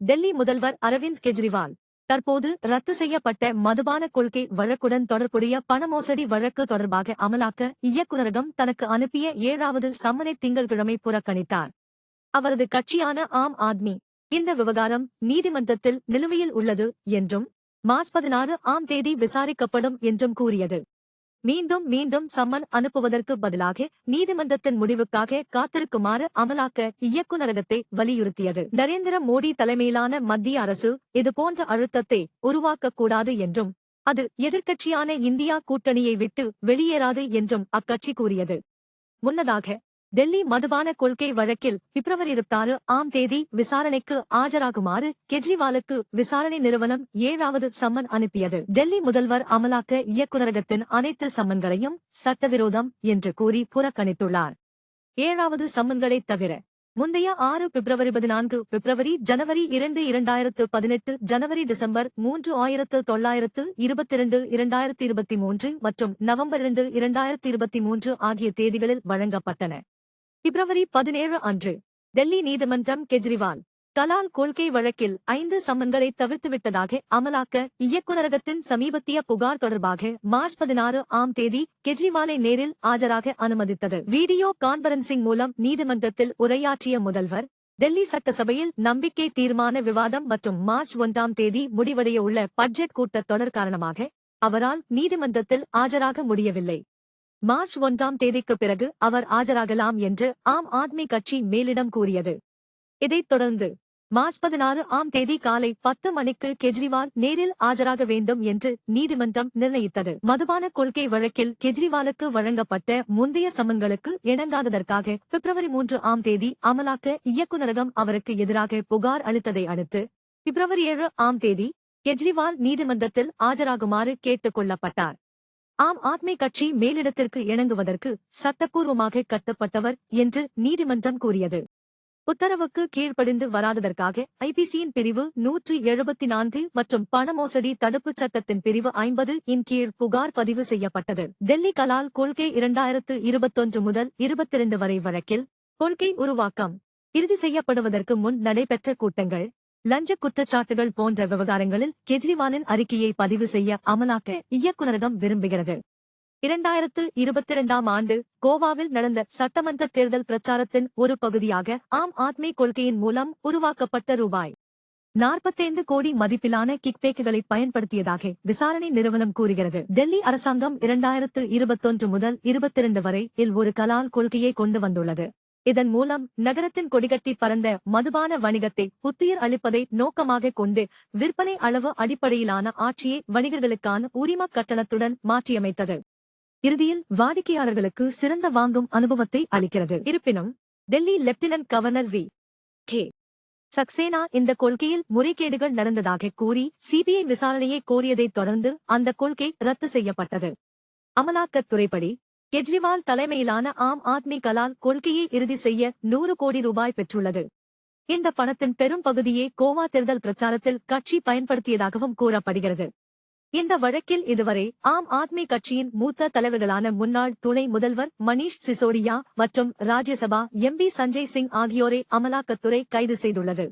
டெல்லி முதல்வர் அரவிந்த் கெஜ்ரிவால் தற்போது ரத்து செய்யப்பட்ட மதுபான கொள்கை வழக்குடன் தொடர்புடைய பணமோசடி வழக்கு தொடர்பாக அமலாக்க இயக்குநரகம் தனக்கு அனுப்பிய ஏழாவது சம்மனை திங்கள்கிழமை புறக்கணித்தார். அவரது கட்சியான ஆம் ஆத்மி இந்த விவகாரம் நீதிமன்றத்தில் நிலுவையில் உள்ளது என்றும் மார்ச் பதினாறு ஆம் தேதி விசாரிக்கப்படும் என்றும் கூறியது. மீண்டும் மீண்டும் சம்மன் அனுப்புவதற்கு பதிலாக நீதிமன்றத்தின் முடிவுக்காக காத்திருக்குமாறு அமலாக்க இயக்குநரகத்தை வலியுறுத்தியது. நரேந்திர மோடி தலைமையிலான மத்திய அரசு இதுபோன்ற அழுத்தத்தை உருவாக்கக்கூடாது என்றும் அது எதிர்க்கட்சியான இந்தியா கூட்டணியை விட்டு வெளியேறாது என்றும் அக்கட்சி கூறியது. முன்னதாக டெல்லி மதுபான கொள்கை வழக்கில் பிப்ரவரி இருபத்தாறு ஆம் தேதி விசாரணைக்கு ஆஜராகுமாறு கெஜ்ரிவாலுக்கு விசாரணை நிறுவனம் ஏழாவது சம்மன் அனுப்பியது. டெல்லி முதல்வர் அமலாக்க இயக்குநரகத்தின் அனைத்து சம்மன்களையும் சட்டவிரோதம் என்று கூறி புறக்கணித்துள்ளார். ஏழாவது சம்மன்களைத் தவிர முந்தைய ஆறு பிப்ரவரி பதினான்கு பிப்ரவரி ஜனவரி இரண்டு இரண்டாயிரத்து பதினெட்டு ஜனவரி டிசம்பர் மூன்று ஆயிரத்து தொள்ளாயிரத்து இருபத்திரண்டு இரண்டாயிரத்து இருபத்தி மூன்று மற்றும் நவம்பர் இரண்டு இரண்டாயிரத்து இருபத்தி மூன்று ஆகிய தேதிகளில் வழங்கப்பட்டன. பிப்ரவரி பதினேழு அன்று டெல்லி நீதிமன்றம் கெஜ்ரிவால் கலால் கொள்கை வழக்கில் ஐந்து சம்மன்களை தவிர்த்துவிட்டதாக அமலாக்க இயக்குநரகத்தின் சமீபத்திய புகார் தொடர்பாக மார்ச் பதினாறு ஆம் தேதி கெஜ்ரிவாலை நேரில் ஆஜராக அனுமதித்தது. வீடியோ கான்பரன்சிங் மூலம் நீதிமன்றத்தில் உரையாற்றிய முதல்வர் டெல்லி சட்டசபையில் நம்பிக்கை தீர்மான விவாதம் மற்றும் மார்ச் ஒன்றாம் தேதி முடிவடைய உள்ள பட்ஜெட் கூட்டத் தொடர் காரணமாக அவரால் நீதிமன்றத்தில் ஆஜராக முடியவில்லை. மார்ச் ஒன்றாம் தேதிக்கு பிறகு அவர் ஆஜராகலாம் என்று ஆம் ஆத்மி கட்சி மேலிடம் கூறியது. இதைத் தொடர்ந்து மார்ச் பதினாறு ஆம் தேதி காலை பத்து மணிக்கு கெஜ்ரிவால் நேரில் ஆஜராக வேண்டும் என்று நீதிமன்றம் நிர்ணயித்தது. மதுபான கொள்கை வழக்கில் கெஜ்ரிவாலுக்கு வழங்கப்பட்ட முந்தைய சமன்களுக்கு இணங்காததற்காக பிப்ரவரி மூன்று ஆம் தேதி அமலாக்க இயக்குநரகம் அவருக்கு எதிராக புகார் அளித்ததை அடுத்து பிப்ரவரி ஏழு ஆம் தேதி கெஜ்ரிவால் நீதிமன்றத்தில் ஆஜராகுமாறு கேட்டுக் கொள்ளப்பட்டார். ஆம் ஆத்மி கட்சி மேலிடத்திற்கு இணங்குவதற்கு சட்டப்பூர்வமாக கட்டப்பட்டவர் என்று நீதிமன்றம் கூறியது. உத்தரவுக்கு கீழ்ப்படிந்து வராததற்காக ஐபிசியின் பிரிவு நூற்று எழுபத்தி நான்கு மற்றும் பணமோசடி தடுப்புச் சட்டத்தின் பிரிவு ஐம்பது இன் கீழ் புகார் பதிவு செய்யப்பட்டது. டெல்லி கலால் கொள்கை இரண்டாயிரத்து இருபத்தொன்று முதல் இருபத்திரண்டு வரை வழக்கில் கொள்கை உருவாக்கம். இறுதி செய்யப்படுவதற்கு முன் நடைபெற்ற கூட்டங்கள். லஞ்ச குற்றச்சாட்டுகள் போன்ற விவகாரங்களில் கெஜ்ரிவாலின் அறிக்கையை பதிவு செய்ய அமலாக்க இயக்குநரகம் விரும்புகிறது. இரண்டாயிரத்து இருபத்தி இரண்டாம் ஆண்டு கோவாவில் நடந்த சட்டமன்ற தேர்தல் பிரச்சாரத்தின் ஒரு பகுதியாக ஆம் ஆத்மி கொள்கையின் மூலம் உருவாக்கப்பட்ட ரூபாய் நாற்பத்தைந்து கோடி மதிப்பிலான கிக்பேக்குகளை பயன்படுத்தியதாக விசாரணை நிறுவனம் கூறுகிறது. டெல்லி அரசாங்கம் இரண்டாயிரத்து இருபத்தொன்று முதல் இருபத்திரண்டு வரை இல் ஒரு கலால் கொள்கையை கொண்டு வந்துள்ளது. இதன் மூலம் நகரத்தின் கொடிகட்டி பறந்த மதுபான வணிகத்தை புத்துயிர் அளிப்பதை நோக்கமாக கொண்டு விற்பனை அளவு அடிப்படையிலான ஆட்சியை வணிகர்களுக்கான உரிம கட்டணத்துடன் மாற்றியமைத்தது. இறுதியில் வாடிக்கையாளர்களுக்கு சிறந்த வாங்கும் அனுபவத்தை அளிக்கிறது. இருப்பினும் Delhi lieutenant governor V. K. Saxena இந்த கொள்கையில் முறைகேடுகள் நடந்ததாக கூறி சிபிஐ விசாரணையை கோரியதைத் தொடர்ந்து அந்த கொள்கை ரத்து செய்யப்பட்டது. அமலாக்கத்துறைப்படி கெஜ்ரிவால் தலைமையிலான ஆம் ஆத்மி கலால் கொள்கையை இறுதி செய்ய நூறு கோடி ரூபாய் பெற்றுள்ளது. இந்த பணத்தின் பெரும் பகுதியை கோவா தேர்தல் பிரச்சாரத்தில் கட்சி பயன்படுத்தியதாகவும் கூறப்படுகிறது. இந்த வழக்கில் இதுவரை ஆம் ஆத்மி கட்சியின் மூத்த தலைவர்களான முன்னாள் துணை முதல்வர் மணீஷ் சிசோடியா மற்றும் ராஜ்யசபா எம்பி சஞ்சய் சிங் ஆகியோரை அமலாக்கத்துறை கைது செய்துள்ளது.